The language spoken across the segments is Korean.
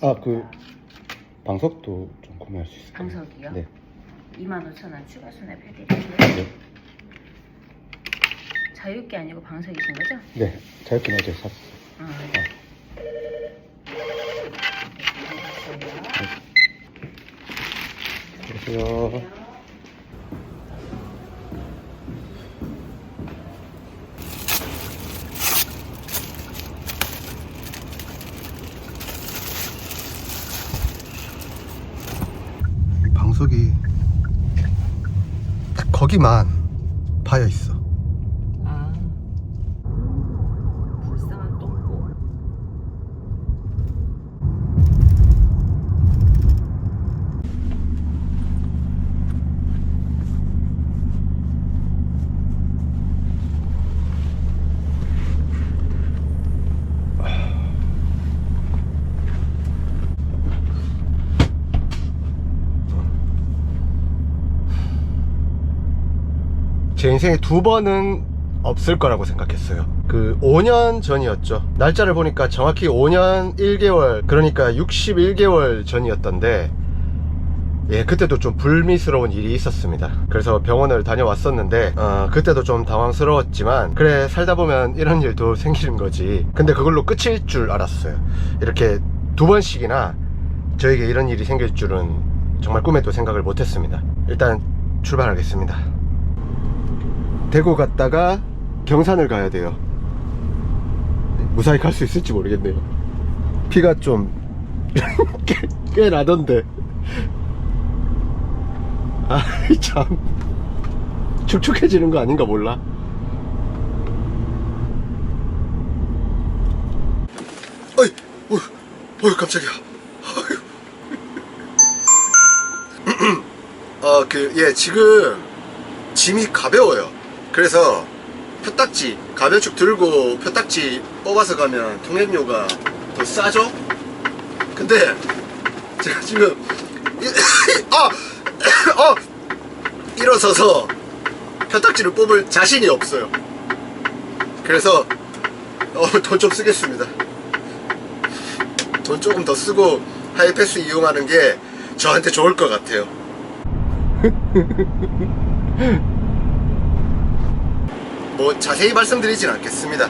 아 그 방석도 좀 구매할 수 있어요. 방석이요? 네. 25,000원 추가 수납 해드릴게요. 네. 자유게 아니고 방석이신 거죠? 네. 자유롭게 어제 샀어요. 아. 안녕하세요. 이 방석이 딱 거기만 파여 있어. 아. 불쌍한 똥꼬. 제 인생에 두 번은 없을 거라고 생각했어요. 그 5년 전이었죠. 날짜를 보니까 정확히 5년 1개월, 그러니까 61개월 전이었던데, 예, 그때도 좀 불미스러운 일이 있었습니다. 그래서 병원을 다녀왔었는데, 어, 그때도 좀 당황스러웠지만, 그래, 살다 보면 이런 일도 생기는 거지. 근데 그걸로 끝일 줄 알았어요. 이렇게 두 번씩이나 저에게 이런 일이 생길 줄은 정말 꿈에도 생각을 못 했습니다. 일단 출발하겠습니다. 대구 갔다가 경산을 가야 돼요. 무사히 갈 수 있을지 모르겠네요. 피가 좀 꽤, 꽤 나던데. 아, 참. 축축해지는 거 아닌가 몰라. 어이, 어이, 어이, 깜짝이야. 어이. 어, 그, 예, 지금 짐이 가벼워요. 그래서 표딱지 가변축 들고 표딱지 뽑아서 가면 통행료가 더 싸죠? 근데 제가 지금 이- 아! 어! 일어서서 표딱지를 뽑을 자신이 없어요. 그래서 어, 돈 좀 쓰겠습니다. 돈 조금 더 쓰고 하이패스 이용하는 게 저한테 좋을 것 같아요. 뭐 자세히 말씀드리진 않겠습니다.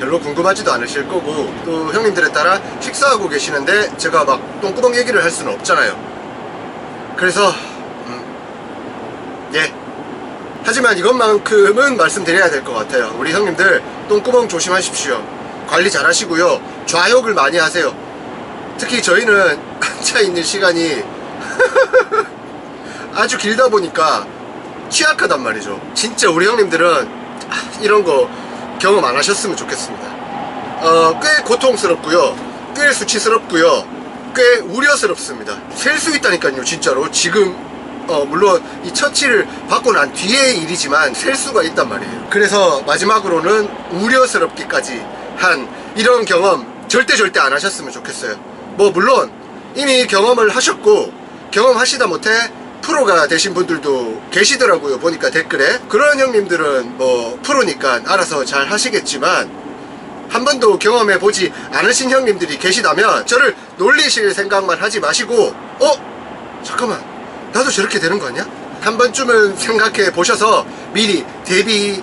별로 궁금하지도 않으실 거고 또 형님들에 따라 식사하고 계시는데 제가 막 똥구멍 얘기를 할 수는 없잖아요. 그래서 음, 예. 하지만 이것만큼은 말씀드려야 될 것 같아요. 우리 형님들 똥구멍 조심하십시오. 관리 잘 하시고요. 좌욕을 많이 하세요. 특히 저희는 앉아 있는 시간이 아주 길다 보니까 취약하단 말이죠. 진짜 우리 형님들은 이런 거 경험 안 하셨으면 좋겠습니다. 어, 꽤 고통스럽고요. 꽤 수치스럽고요. 꽤 우려스럽습니다. 셀 수 있다니까요, 진짜로. 지금, 어, 물론 이 처치를 받고 난 뒤의 일이지만 셀 수가 있단 말이에요. 그래서 마지막으로는 우려스럽기까지 한 이런 경험 절대 절대 안 하셨으면 좋겠어요. 뭐, 물론 이미 경험을 하셨고, 경험하시다 못해 프로가 되신 분들도 계시더라고요. 보니까 댓글에. 그런 형님들은 뭐 프로니까 알아서 잘 하시겠지만 한 번도 경험해 보지 않으신 형님들이 계시다면 저를 놀리실 생각만 하지 마시고 어? 잠깐만. 나도 저렇게 되는 거 아니야? 한 번쯤은 생각해 보셔서 미리 대비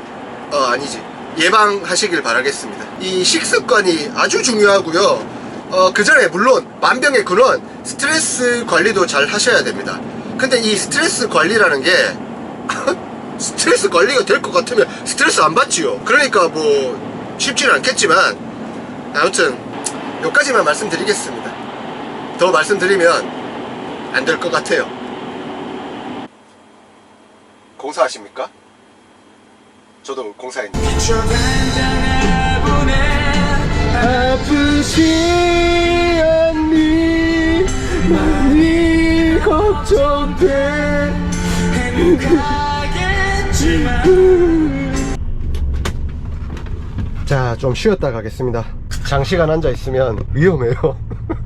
어 아니지. 예방하시길 바라겠습니다. 이 식습관이 아주 중요하고요. 어, 그 전에 물론 만병의 근원 스트레스 관리도 잘 하셔야 됩니다. 근데 이 스트레스 관리라는 게 스트레스 관리가 될 것 같으면 스트레스 안 받지요. 그러니까 뭐 쉽지는 않겠지만 아무튼 여기까지만 말씀드리겠습니다. 더 말씀드리면 안 될 것 같아요. 공사하십니까? 저도 공사했는데. 아프지 걱정돼 자, 좀 쉬었다 가겠습니다. 장시간 앉아 있으면 위험해요.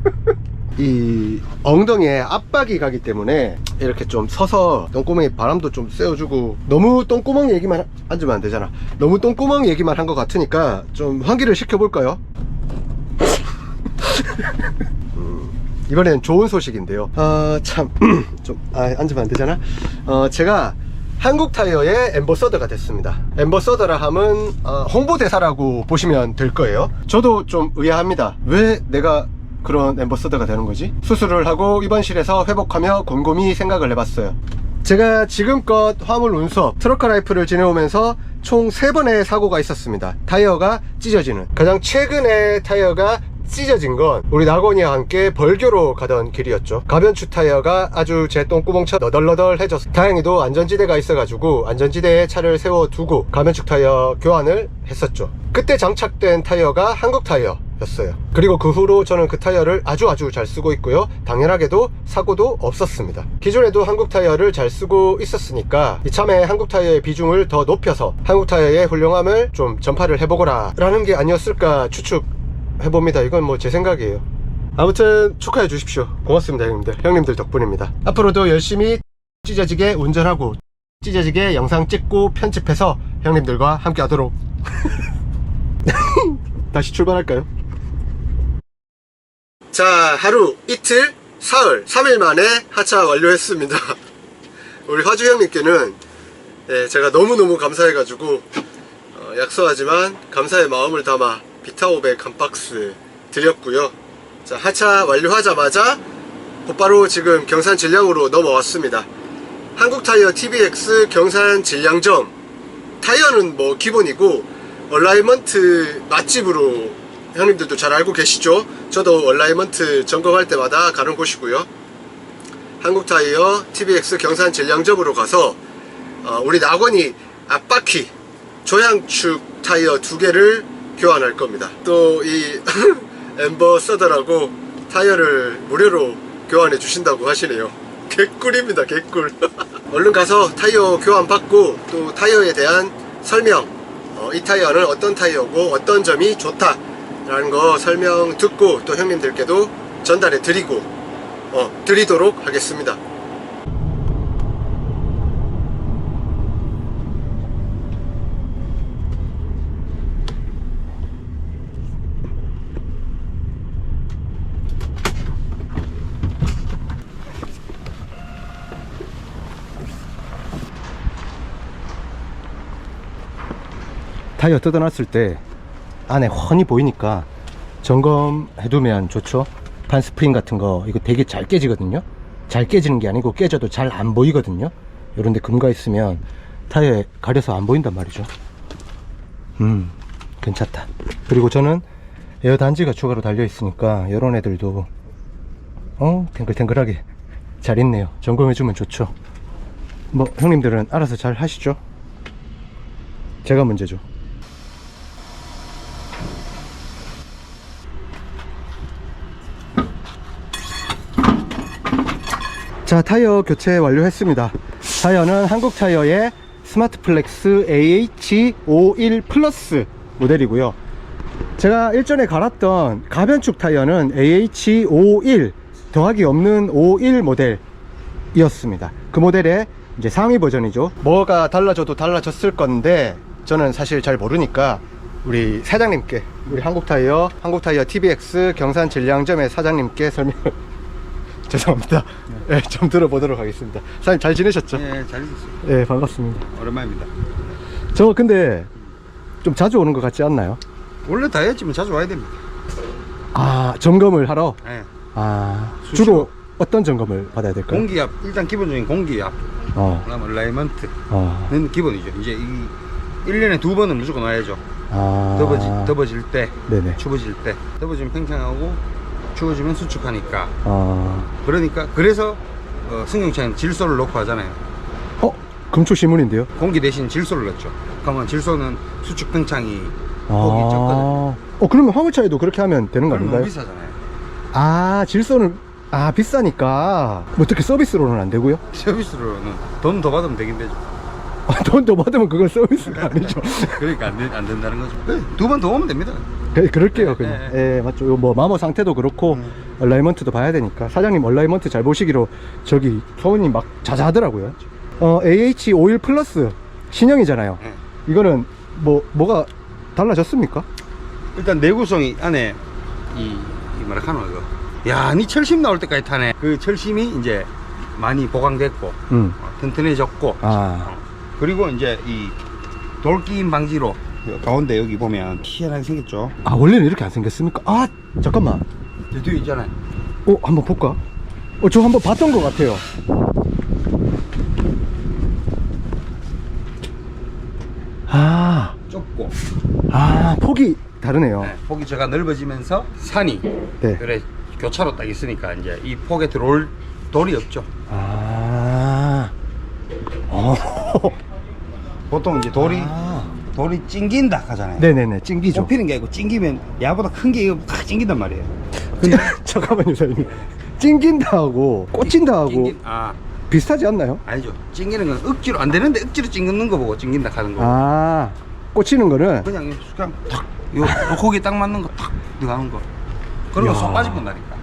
이 엉덩이에 압박이 가기 때문에 이렇게 좀 서서 똥구멍에 바람도 좀 쐬어주고 너무 똥구멍 얘기만 하- 앉으면 안 되잖아. 너무 똥구멍 얘기만 한 것 같으니까 좀 환기를 시켜볼까요? 음, 이번엔 좋은 소식인데요. 어, 참, 좀, 아, 앉으면 안 되잖아. 어, 제가 한국 타이어의 엠버서더가 됐습니다. 엠버서더라 함은 어, 홍보대사라고 보시면 될 거예요. 저도 좀 의아합니다. 왜 내가 그런 엠버서더가 되는 거지? 수술을 하고 입원실에서 회복하며 곰곰이 생각을 해봤어요. 제가 지금껏 화물 운수업 트럭커 라이프를 지내오면서 총 3번의 사고가 있었습니다. 타이어가 찢어지는. 가장 최근에 타이어가 찢어진 건 우리 낙원이와 함께 벌교로 가던 길이었죠. 가변추 타이어가 아주 제 똥구멍처럼 너덜너덜해졌어. 다행히도 안전지대가 있어가지고 안전지대에 차를 세워두고 가변축 타이어 교환을 했었죠. 그때 장착된 타이어가 한국 타이어 였어요. 그리고 그 후로 저는 그 타이어를 아주 아주 잘 쓰고 있고요. 당연하게도 사고도 없었습니다. 기존에도 한국 타이어를 잘 쓰고 있었으니까 이참에 한국 타이어의 비중을 더 높여서 한국 타이어의 훌륭함을 좀 전파를 해보거라 라는 게 아니었을까 추측 해봅니다. 이건 뭐 제 생각이에요. 아무튼 축하해 주십시오. 고맙습니다, 형님들. 형님들 덕분입니다. 앞으로도 열심히 찢어지게 운전하고 찢어지게 영상 찍고 편집해서 형님들과 함께 하도록 다시 출발할까요? 자, 하루, 이틀, 사흘, 3일 만에 하차 완료했습니다. 우리 화주 형님께는 예, 제가 너무너무 감사해가지고 어, 약소하지만 감사의 마음을 담아 비타500 한 박스 드렸고요. 자, 하차 완료하자마자 곧바로 지금 경산 질량으로 넘어왔습니다. 한국 타이어 TBX 경산 질량점 타이어는 뭐 기본이고 얼라이먼트 맛집으로 형님들도 잘 알고 계시죠? 저도 얼라이먼트 점검할 때마다 가는 곳이고요. 한국 타이어 TBX 경산 질량점으로 가서 어, 우리 낙원이 앞바퀴 조향축 타이어 두 개를 교환할 겁니다. 또 이 엠버 서더라고 타이어를 무료로 교환해 주신다고 하시네요. 개꿀입니다, 개꿀. 얼른 가서 타이어 교환 받고 또 타이어에 대한 설명, 어, 이 타이어는 어떤 타이어고 어떤 점이 좋다 라는 거 설명 듣고 또 형님들께도 전달해 드리고 어, 드리도록 하겠습니다. 타이어 뜯어놨을 때 안에 훤히 보이니까 점검해두면 좋죠. 판 스프링 같은 거 이거 되게 잘 깨지거든요. 잘 깨지는 게 아니고 깨져도 잘 안 보이거든요. 이런데 금가 있으면 타이어에 가려서 안 보인단 말이죠. 음, 괜찮다. 그리고 저는 에어 단지가 추가로 달려 있으니까 이런 애들도 어 탱글탱글하게 잘 있네요. 점검해 주면 좋죠. 뭐 형님들은 알아서 잘 하시죠. 제가 문제죠. 자 타이어 교체 완료했습니다. 타이어는 한국 타이어의 스마트 플렉스 AH51 플러스 모델이고요. 제가 일전에 갈았던 가변축 타이어는 AH51 더하기 없는 51 모델이었습니다. 그 모델의 이제 상위 버전이죠. 뭐가 달라져도 달라졌을 건데 저는 사실 잘 모르니까 우리 사장님께 우리 한국 타이어 한국 타이어 TBX 경산 질량점의 사장님께 설명 죄송합니다. 네, 좀 들어보도록 하겠습니다. 사장님 잘 지내셨죠? 예, 잘 있었어요. 네, 반갑습니다. 오랜만입니다. 저 근데 좀 자주 오는 것 같지 않나요? 원래 다이어트면 자주 와야 됩니다. 아, 점검을 하러? 예. 아, 수시로. 주로 어떤 점검을 받아야 될까요? 공기압, 일단 기본적인 공기압, 어, 그다음 얼라이먼트는 어, 기본이죠. 이제 이 1년에 두 번은 무조건 와야죠. 아, 더버지, 더버질 때, 네네. 추워질 때. 더버지면 팽창하고 추워지면 수축하니까. 아, 그러니까 그래서 어, 승용차는 질소를 넣고 하잖아요. 어, 금초 신문인데요? 공기 대신 질소를 넣죠. 그러면 질소는 수축 팽창이 아, 폭이 적거든요. 어, 그러면 화물차에도 그렇게 하면 되는 거 아닌가요? 비싸잖아요. 아, 질소는, 아, 비싸니까. 뭐 어떻게 서비스로는 안 되고요? 서비스로는 돈 더 받으면 되긴 되죠. 돈 더 받으면 그건 서비스가 아니죠. 그러니까 안, 된- 안 된다는 거죠. 두 번 더 오면 됩니다. 그, 그럴게요, 네, 그냥. 네, 예, 맞죠. 요뭐 마모 상태도 그렇고, 음. 얼라이먼트도 봐야 되니까. 사장님 얼라이먼트 잘 보시기로 저기 소원님 막 자자하더라고요. 어, AH51 플러스 신형이잖아요. 예. 이거는 뭐, 뭐가 달라졌습니까? 일단 내구성이 안에 이, 이 뭐라 카노 이거 야, 니 철심 나올 때까지 타네. 그 철심이 이제 많이 보강됐고 음. 어, 튼튼해졌고 아. 그리고 이제 이 돌끼임 방지로 그 가운데 여기 보면 희한하게 생겼죠. 아, 원래는 이렇게 안 생겼습니까? 아, 잠깐만. 저 뒤에 있잖아요. 어, 한번 볼까? 어, 저 한번 봤던 것 같아요. 아, 좁고 아, 폭이 다르네요. 네, 폭이 제가 넓어지면서 산이 네. 그래 교차로 딱 있으니까 이제 이 폭에 들어올 돌이 없죠. 아, 어, 보통 이제 돌이 아. 돌이 찡긴다 하잖아요. 네네네, 찡기죠. 꼽히는 게 아니고 찡기면 야보다 큰 게 이거 팍 찡긴단 말이에요. 근데 잠깐만요, 사장님. 찡긴다 하고 꽂힌다 하고 찡긴- 아 비슷하지 않나요? 아니죠. 찡기는 건 억지로 안 되는데 억지로 찡기는 거 보고 찡긴다 하는 거. 아, 꽂히는 거는 그냥 그냥 탁. 요 거기 딱 맞는 거 탁 들어가는 거. 그러고 야. 쏙 빠질 건다니까.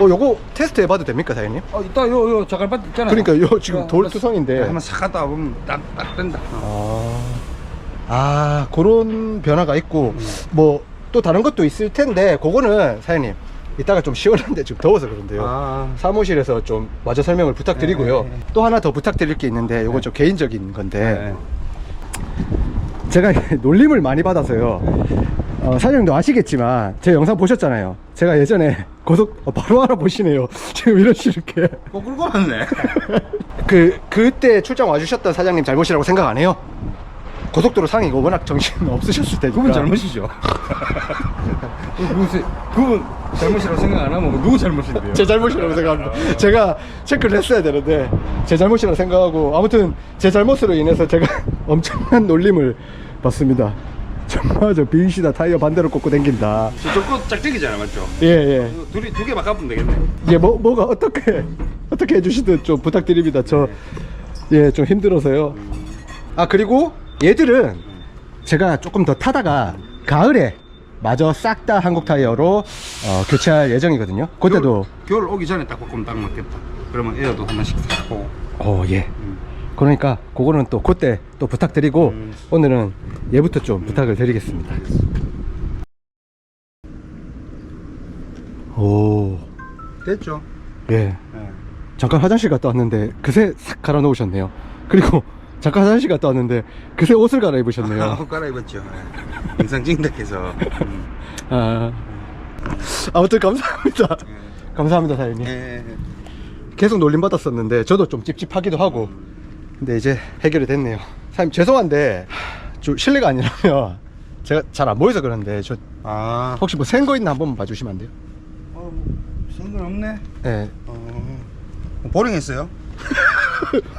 어, 요거 테스트 해봐도 됩니까, 사장님? 어 이따 요요 자갈밭 있잖아요. 그러니까 요 지금 어, 돌 한번 투성인데. 한번 싹 갔다 와보면 딱딱 된다. 어. 아, 아 그런 변화가 있고 음. 뭐또 다른 것도 있을 텐데 그거는 사장님 이따가 좀 시원한데 지금 더워서 그런데요. 아. 사무실에서 좀 마저 설명을 부탁드리고요. 네, 네, 네. 또 하나 더 부탁드릴 게 있는데 이건 네. 좀 개인적인 건데 네. 제가 놀림을 많이 받아서요. 어, 사장님도 아시겠지만 제 영상 보셨잖아요. 제가 예전에 고속 어, 바로 알아보시네요. 지금 이러시 이렇게 꼭 끌고 왔네. 그 그때 출장 와주셨던 사장님 잘못이라고 생각 안 해요. 고속도로 상이고 워낙 정신 없으셨을 테니까. 그분 잘못이죠. 누구 그분 잘못이라고 생각 안 하면 누구 잘못인데요? 제 잘못이라고 생각합니다. 제가 체크를 했어야 되는데 제 잘못이라고 생각하고 아무튼 제 잘못으로 인해서 제가 엄청난 놀림을 받습니다. 정말 저 빈시다 타이어 반대로 꽂고 댕긴다. 저거 짝짝이잖아 맞죠? 예 예. 이거 둘이 두개 바꿔보면 되겠네. 예, 뭐, 뭐가 어떻게, 어떻게 해주시든 좀 부탁드립니다. 저, 예, 좀 힘들어서요. 아, 그리고 얘들은 제가 조금 더 타다가 가을에 마저 싹 다 한국 타이어로 어, 교체할 예정이거든요. 그때도, 겨울, 겨울 오기 전에 딱 바꾸면 딱 맞겠다. 그러면 에어도 하나씩 싹 보고. 어, 예. 음. 그러니까 그거는 또 그때 또 부탁드리고 음. 오늘은 얘부터 좀 부탁을 드리겠습니다. 오, 됐죠? 예. 네. 잠깐 화장실 갔다 왔는데 그새 싹 갈아 놓으셨네요. 그리고 잠깐 화장실 갔다 왔는데 그새 옷을 갈아입으셨네요. 옷 갈아입었죠. 네. 영상 찍는다 해서. 음. 아, 아무튼 감사합니다. 예. 감사합니다, 사장님. 예. 계속 놀림 받았었는데 저도 좀 찝찝하기도 하고. 근데 이제 해결이 됐네요. 사장님 죄송한데 좀 실례가 아니라면 제가 잘 안 보여서 그런데 저 아. 혹시 뭐 센 거 있나 한번 봐주시면 안 돼요? 어, 뭐, 생각 없네. 네. 어. 보링 했어요?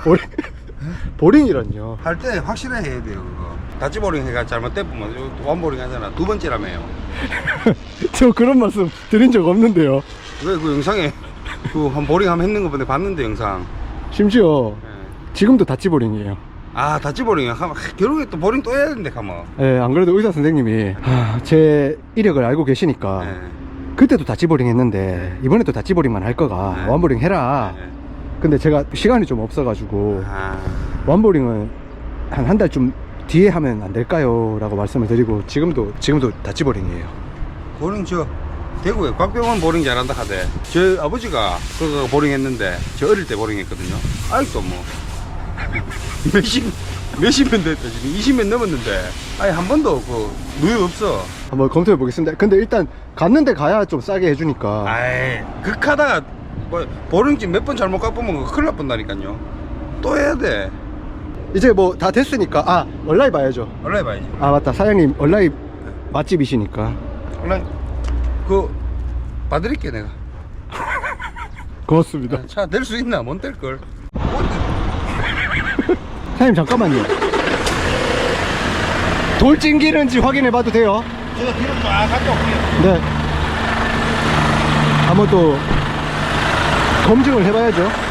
보링 보링이란요. 할 때 확실히 해야 돼요, 그거. 다치 보링 해가 잘못돼 보면 원 보링 하잖아. 두 번째라며요. 저 그런 말씀 드린 적 없는데요. 왜 그 영상에 그 한 보링 한번 했는 거 보는데 봤는데 영상. 심지어 예. 지금도 다치 보링이에요. 아, 다치 보링이야. 하면 결국에 또 보링 또 해야 되는데 가면. 예, 안 그래도 의사 선생님이 하, 제 이력을 알고 계시니까 예. 그때도 다치보링 했는데 이번에도 다치보링만 할 거가 네. 완보링 해라. 예. 근데 제가 시간이 좀 없어가지고 아. 완보링은 한 한달좀 뒤에 하면 안 될까요? 라고 말씀을 드리고 지금도 지금도 다치보링이에요. 보링 저 대구에 곽병원 보링 잘한다 하대. 저 아버지가 그거 보링 했는데 저 어릴 때 보링 했거든요. 아직도 뭐 몇십 몇십 년 됐다 지금 20년 넘었는데 아니 한 번도 그 누유 없어. 한번 검토해 보겠습니다. 근데 일단 갔는데 가야 좀 싸게 해주니까. 아이 극하다가 뭐 보링집 몇번 잘못 가보면 그거 큰일 날 뻔다니까요. 또 해야 돼. 이제 뭐 다 됐으니까 아 얼라이 봐야죠. 온라인 봐야지. 아 맞다 사장님 얼라이 맛집이시니까 온라인 그 봐드릴게 내가. 고맙습니다. 차 낼 수 있나 못될 걸. 사장님 잠깐만요. 돌 찡기는지 확인해 봐도 돼요. 제가 뒤로 쫙 갔다 올게요. 네. 한번 또 검증을 해봐야죠.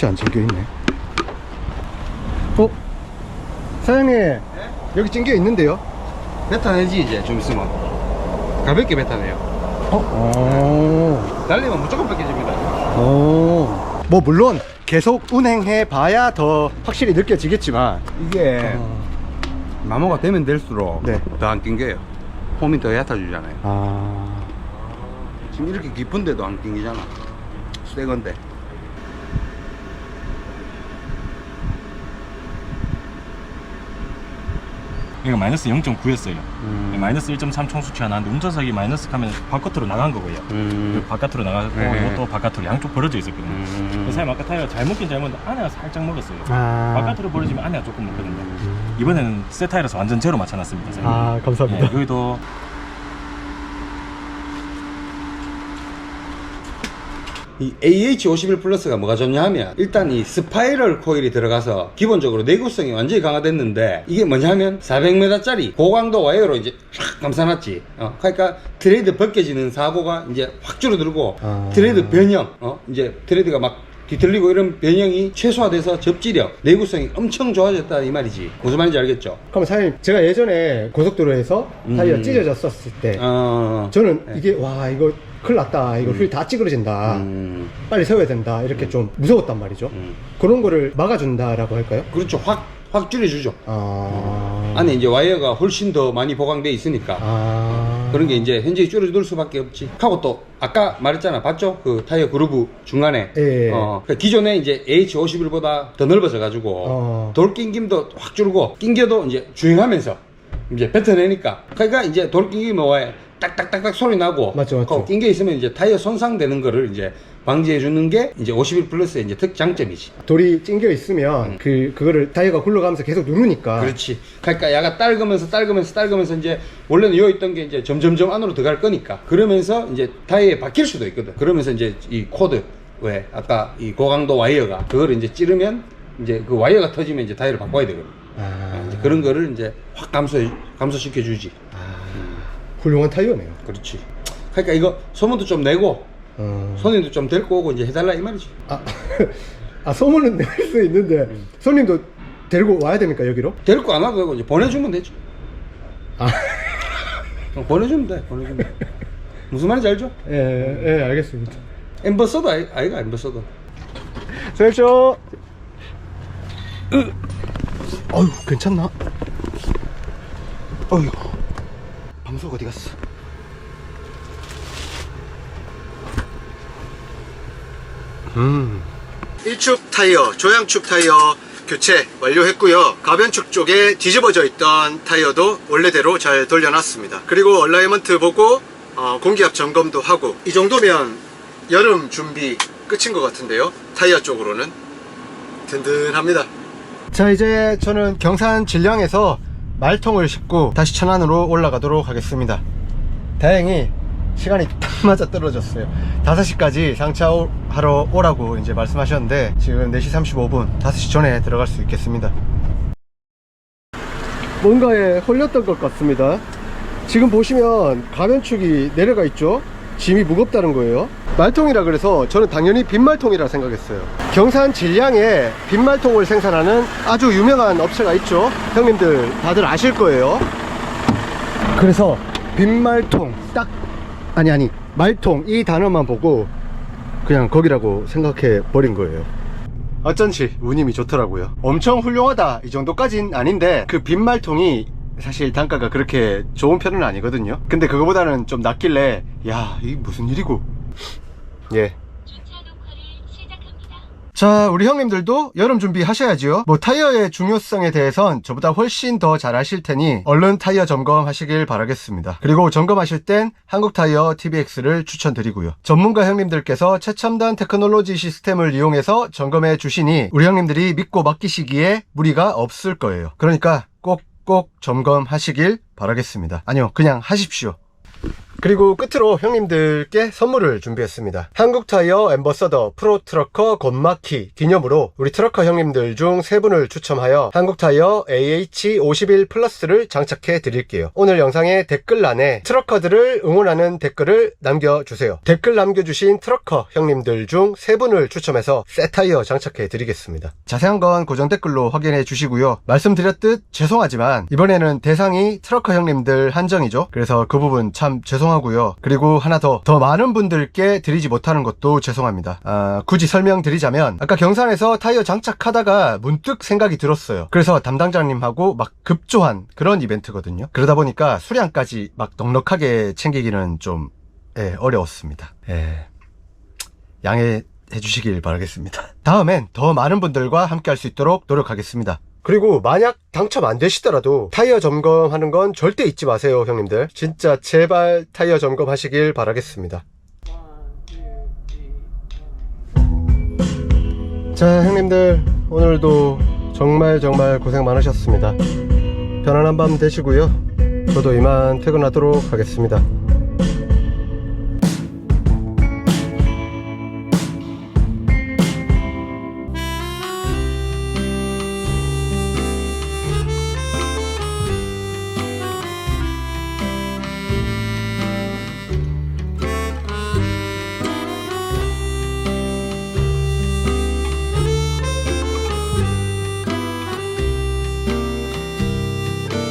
진짜 안 잠겨 있네. 어? 사장님 여기 찡겨 있는데요 뱉어내지 이제 좀 있으면 가볍게 뱉어내요 어. 달리면 무조건 뺏겨집니다 어. 뭐 물론 계속 운행해 봐야 더 확실히 느껴지겠지만 이게 마모가 되면 될수록 네. 더 안 낑겨요 홈이 더 얕아지잖아요 아. 지금 이렇게 깊은데도 안 낑기잖아 새 건데 이거 마이너스 0.9였어요. 음. 마이너스 1.3 총수치가 나왔는데 운전석이 마이너스 하면 바깥으로 나간 거고요. 음. 바깥으로 나가고 네. 이것도 바깥으로 양쪽 벌어져 있었거든요. 음. 그 사람 아까 타이어 잘 먹긴 잘 먹는데 안에가 살짝 먹었어요. 아. 바깥으로 벌어지면 안에가 조금 먹거든요. 이번에는 새 타이어라서 완전 제로 맞춰놨습니다. 선생님. 아, 감사합니다. 예, 여기도 이 AH51 플러스가 뭐가 좋냐 하면 일단 이 스파이럴 코일이 들어가서 기본적으로 내구성이 완전히 강화됐는데 이게 뭐냐 하면 400m짜리 고강도 와이어로 이제 쫙 감싸놨지 어, 그러니까 트레이드 벗겨지는 사고가 이제 확 줄어들고 아. 트레이드 변형 어, 이제 트레이드가 막 뒤틀리고 이런 변형이 최소화돼서 접지력 내구성이 엄청 좋아졌다 이 말이지 무슨 말인지 알겠죠? 그럼 사장님 제가 예전에 고속도로에서 타이어 음. 찢어졌었을 때 어, 저는 네. 이게 와 이거 큰일 났다 이거 휠 다 찌그러진다 음, 빨리 세워야 된다 이렇게 좀 무서웠단 말이죠 음. 그런 거를 막아준다라고 할까요? 그렇죠 확, 확 줄여주죠 아... 안에 이제 와이어가 훨씬 더 많이 보강돼 있으니까 아... 그런 게 이제 현재 줄어들 수밖에 없지. 하고 또 아까 말했잖아, 봤죠? 그 타이어 그루브 중간에. 예. 어, 그 기존에 이제 H51보다 더 넓어져 가지고 어. 돌 낑김도 확 줄고 낑겨도 이제 주행하면서 이제 뱉어내니까. 그러니까 이제 돌 낑기면 왜 딱딱딱딱 소리 나고. 맞죠, 맞죠. 그 낑겨 있으면 이제 타이어 손상되는 거를 이제 방지해 주는 게 이제 51 플러스의 이제 특장점이지. 돌이 찡겨 있으면 그 그거를 타이어가 굴러가면서 계속 누르니까 그렇지. 그러니까 야가 딸그면서 딸그면서 딸그면서 이제 원래는 여 있던 게 이제 점점점 안으로 들어갈 거니까 그러면서 이제 타이어에 박힐 수도 있거든. 그러면서 이제 이 코드 왜 아까 이 고강도 와이어가 그거를 이제 찌르면 이제 그 와이어가 터지면 이제 타이어를 바꿔야 되거든. 아... 이제 그런 거를 이제 확 감소 감소시켜 주지. 훌륭한 타이어네요 그렇지. 그러니까 이거 소문도 좀 내고 어... 손님도 좀 데리고 오고 이제 해달라 이 말이지. 아, 아 소문은 낼 수 있는데 손님도 데리고 와야 됩니까 여기로? 데리고 안 와도 되고 이제 보내주면 되지. 아... 어, 보내주면 돼. 보내주면 돼. 무슨 말인지 알죠? 예, 예 알겠습니다 엠버서더 아이, 아이가 엠버서더. 셀쇼 어휴 괜찮나? 어휴 방석 어디 갔어? 음. 1축 타이어 조향축 타이어 교체 완료했고요. 가변축 쪽에 뒤집어져 있던 타이어도 원래대로 잘 돌려놨습니다. 그리고 얼라이먼트 보고 어, 공기압 점검도 하고 이 정도면 여름 준비 끝인 것 같은데요. 타이어 쪽으로는 든든합니다. 자 이제 저는 경산 진량에서 말통을 싣고 다시 천안으로 올라가도록 하겠습니다. 다행히 시간이 딱 맞아 떨어졌어요. 5시까지 상차하러 오라고 이제 말씀하셨는데 지금 4시 35분 5시 전에 들어갈 수 있겠습니다. 뭔가에 홀렸던 것 같습니다. 지금 보시면 가변축이 내려가 있죠? 짐이 무겁다는 거예요 말통이라 그래서 저는 당연히 빈말통이라 생각했어요. 경산 진량에 빈말통을 생산하는 아주 유명한 업체가 있죠. 형님들 다들 아실 거예요. 그래서 빈말통 딱 아니 아니 말통 이 단어만 보고 그냥 거기라고 생각해 버린 거예요. 어쩐지 운임이 좋더라고요. 엄청 훌륭하다 이 정도까진 아닌데 그 빈말통이 사실 단가가 그렇게 좋은 편은 아니거든요. 근데 그거보다는 좀 낫길래 야 이게 무슨 일이고 예 자, 우리 형님들도 여름 준비 하셔야지요. 뭐 타이어의 중요성에 대해선 저보다 훨씬 더 잘 아실 테니 얼른 타이어 점검하시길 바라겠습니다. 그리고 점검하실 땐 한국 타이어 TBX를 추천드리고요. 전문가 형님들께서 최첨단 테크놀로지 시스템을 이용해서 점검해 주시니 우리 형님들이 믿고 맡기시기에 무리가 없을 거예요. 그러니까 꼭꼭 점검하시길 바라겠습니다. 아니요, 그냥 하십시오. 그리고 끝으로 형님들께 선물을 준비했습니다. 한국타이어 엠버서더 프로트러커 곤마키 기념으로 우리 트러커 형님들 중 세 분을 추첨하여 한국타이어 AH51 플러스를 장착해 드릴게요. 오늘 영상의 댓글란에 트러커들을 응원하는 댓글을 남겨주세요. 댓글 남겨주신 트러커 형님들 중 세 분을 추첨해서 새 타이어 장착해 드리겠습니다. 자세한 건 고정 댓글로 확인해 주시고요. 말씀드렸듯 죄송하지만 이번에는 대상이 트러커 형님들 한정이죠. 그래서 그 부분 참 죄송하고요. 그리고 하나 더, 더 많은 분들께 드리지 못하는 것도 죄송합니다. 아, 굳이 설명드리자면 아까 경산에서 타이어 장착하다가 문득 생각이 들었어요. 그래서 담당자님하고 막 급조한 그런 이벤트거든요. 그러다 보니까 수량까지 막 넉넉하게 챙기기는 좀 예, 어려웠습니다. 예. 양해 해 주시길 바라겠습니다. 다음엔 더 많은 분들과 함께 할 수 있도록 노력하겠습니다. 그리고 만약 당첨 안 되시더라도 타이어 점검하는 건 절대 잊지 마세요, 형님들. 진짜 제발 타이어 점검하시길 바라겠습니다. 자, 형님들 오늘도 정말 정말 고생 많으셨습니다. 편안한 밤 되시고요. 저도 이만 퇴근하도록 하겠습니다.